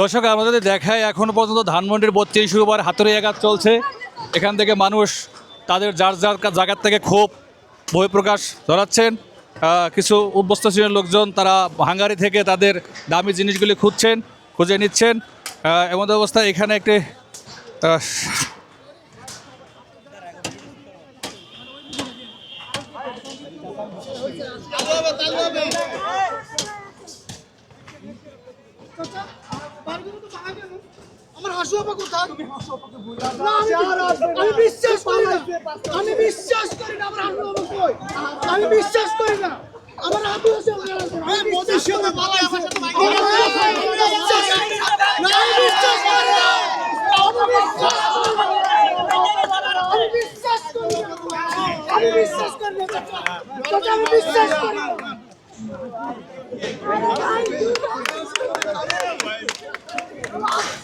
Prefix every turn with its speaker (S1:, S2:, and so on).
S1: দর্শক, আমাদের দেখায় এখনও পর্যন্ত ধানমন্ডির বত্রিশ ওভার হাতুড়ি আঘাত চলছে। এখান থেকে মানুষ তাদের যার যার জায়গার থেকে ক্ষোভ বহিঃপ্রকাশ ধরাচ্ছেন কিছু অভ্যস্ত শ্রেণির লোকজন তারা হাঙ্গারি থেকে তাদের দামি জিনিসগুলি খুঁজছেন, খুঁজে নিচ্ছেন। এমন অবস্থায় এখানে একটি
S2: আমার হাসু আপা কোথায় আমি- আমি বিশ্বাস করি না আমি বিশ্বাস করি না আমার হাসু আপা কই আমি বিশ্বাস করি না আমার হাতু আমি বিশ্বাস করি না আমি বিশ্বাস করি না। না, আমি বিশ্বাস করি না। আমি বিশ্বাস করি না। আমি বিশ্বাস করি না চাচা। চাচা, আমি বিশ্বাস করি না 很好。